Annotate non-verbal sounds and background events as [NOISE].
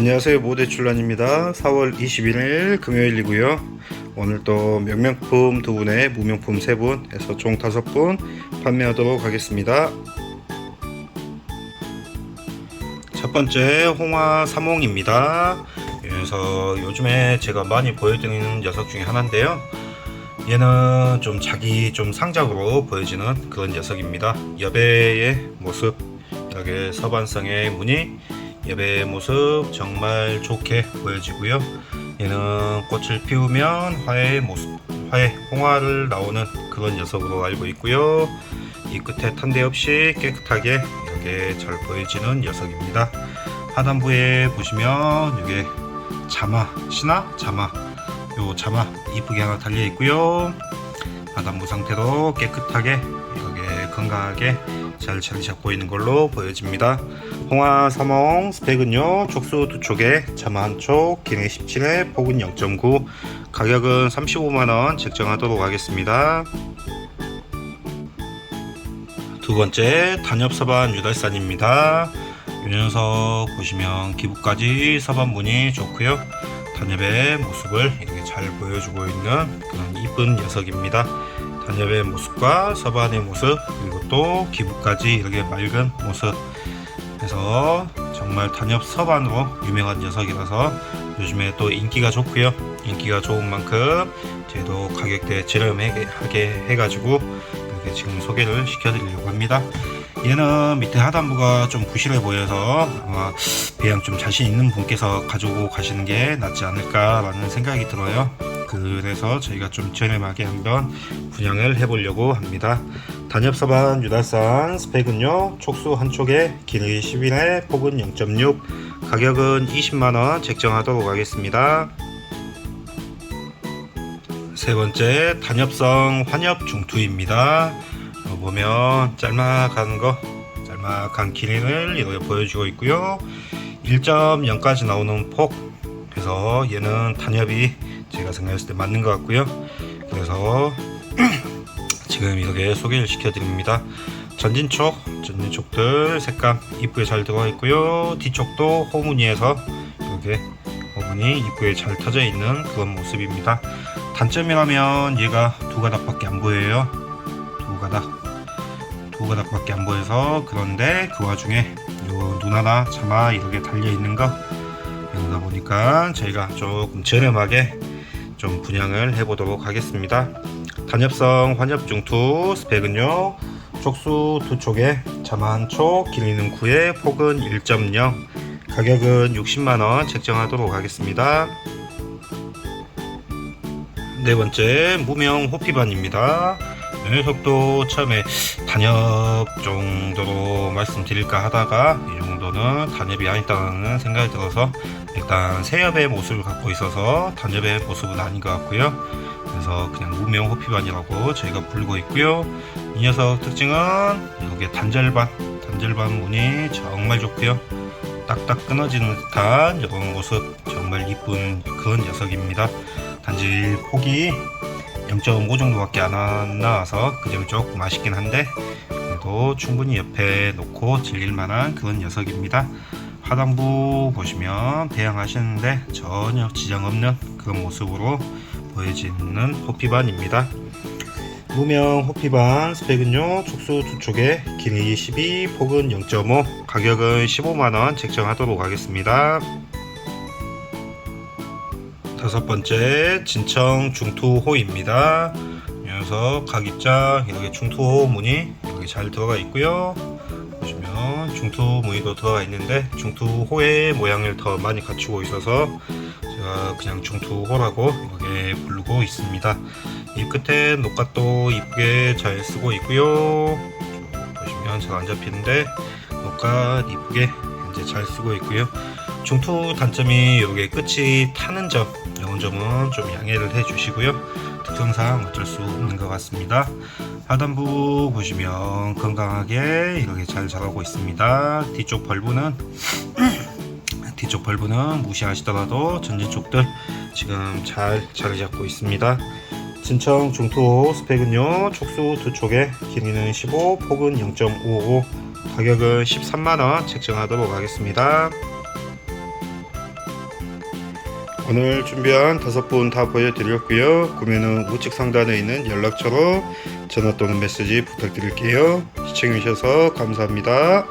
안녕하세요. 모대출란입니다. 4월 21일 금요일이고요. 오늘 또 명명품 두 분에 무명품 세 분에서 총 다섯 분 판매하도록 하겠습니다. 첫 번째 홍화 삼홍입니다. 그래서 요즘에 제가 많이 보여드리는 녀석 중에 하나인데요. 얘는 좀 자기 좀 상작으로 보여지는 그런 녀석입니다. 여배의 모습 이렇게 서반성의 무늬 예배의 모습 정말 좋게 보여지고요. 얘는 꽃을 피우면 화의 모습, 화의 홍화를 나오는 그런 녀석으로 알고 있고요. 이 끝에 탄데 없이 깨끗하게 이렇게 잘 보여지는 녀석입니다. 하단부에 보시면 이게 자마, 신화 자마, 요 자마 이쁘게 하나 달려 있고요. 하단부 상태도 깨끗하게 건강하게 잘 자리 잡고 있는 걸로 보여집니다. 홍화 삼홍 스펙은요 촉수 두 촉에 자마 한촉 기내 17에 폭은 0.9 가격은 35만원 책정하도록 하겠습니다. 두 번째 단엽 서반 유달산입니다. 이 녀석 보시면 기부까지 서반분이 좋고요. 단엽의 모습을 이렇게 잘 보여주고 있는 그런 이쁜 녀석입니다. 단엽의 모습과 서반의 모습 그리고 또 기부까지 이렇게 맑은 모습. 해서 정말 단엽 서반으로 유명한 녀석이라서 요즘에 또 인기가 좋고요. 인기가 좋은 만큼 저희도 가격대 저렴하게 하게 해가지고 이렇게 지금 소개를 시켜드리려고 합니다. 얘는 밑에 하단부가 좀 부실해 보여서 아마 배양 좀 자신 있는 분께서 가지고 가시는 게 낫지 않을까라는 생각이 들어요 그래서 저희가 좀 저렴하게 한번 분양을 해보려고 합니다. 단엽서반 유달산 스펙은요 촉수 한 촉에 길이 11에 폭은 0.6 가격은 20만원 책정하도록 하겠습니다. 세 번째 단엽성 환엽 중투입니다. 어, 보면 짤막한 거 짤막한 길이를 이렇게 보여주고 있고요. 1.0까지 나오는 폭 그래서 얘는 단엽이 제가 생각했을 때 맞는 것 같고요. 그래서 [CLEARS THROAT] 지금 이렇게 소개를 시켜드립니다. 전진촉, 전진촉들 색감 이쁘게 잘 들어가 있고요. 뒤쪽도 호무늬에서 이렇게 호무늬 이쁘게 잘 터져 있는 그런 모습입니다. 단점이라면 얘가 두 가닥밖에 안 보여요. 두 가닥, 두 가닥밖에 안 보여서 그런데 그 와중에 요눈 하나 차마 이렇게 달려 있는 거 그러다 보니까 저희가 조금 저렴하게 좀 분양을 해보도록 하겠습니다. 단엽성 환엽 중투 스펙은요 촉수 두 촉에 자마 한 촉, 길이는 9에 폭은 1.0 가격은 60만원 책정하도록 하겠습니다. 네 번째 무명 호피반입니다. 이 녀석도 처음에 단엽 정도로 말씀드릴까 하다가 이 정도는 단엽이 아니다라는 생각이 들어서 일단 새엽의 모습을 갖고 있어서 단엽의 모습은 아닌 것 같고요. 그래서 그냥 무명 호피반이라고 저희가 부르고 있고요. 이 녀석 특징은 여기 단절반, 단절반 무늬 정말 좋고요. 딱딱 끊어지는 듯한 이런 모습 정말 이쁜 그런 녀석입니다. 단지 폭이 0.5 정도밖에 안 나와서 그 점이 조금 아쉽긴 한데 그래도 충분히 옆에 놓고 즐길 만한 그런 녀석입니다. 하단부 보시면 배양하시는데 전혀 지장 없는 그런 모습으로 보여지는 호피반입니다. 무명 호피반 스펙은요 촉수 두 촉에 길이 12 폭은 0.5 가격은 15만원 책정하도록 하겠습니다. 다섯 번째 진청 중투호입니다. 이 녀석 각입장 이렇게 중투호 무늬 이렇게 잘 들어가 있고요. 보시면 중투 무늬도 들어가 있는데 중투호의 모양을 더 많이 갖추고 있어서 제가 그냥 중투호라고 이렇게 부르고 있습니다. 이 끝에 녹갓도 이쁘게 잘 쓰고 있고요. 보시면 잘 안 잡히는데 녹갓 이쁘게 이제 잘 쓰고 있고요. 중투 단점이 이게 끝이 타는 점 점은 좀 양해를 해 주시고요. 특성상 어쩔 수 없는 것 같습니다. 하단부 보시면 건강하게 이렇게 잘 자라고 있습니다. 뒤쪽 벌부는 [CLEARS THROAT] 뒤쪽 벌부는 무시하시더라도 전진 쪽들 지금 잘 자리 잡고 있습니다. 진청 중투 스펙은요. 촉수 두 촉에 길이는 15 폭은 0.55 가격은 13만원. 책정하도록 하겠습니다 오늘 준비한 다섯 분 다 보여드렸고요. 구매는 우측 상단에 있는 연락처로 전화 또는 메시지 부탁드릴게요. 시청해주셔서 감사합니다.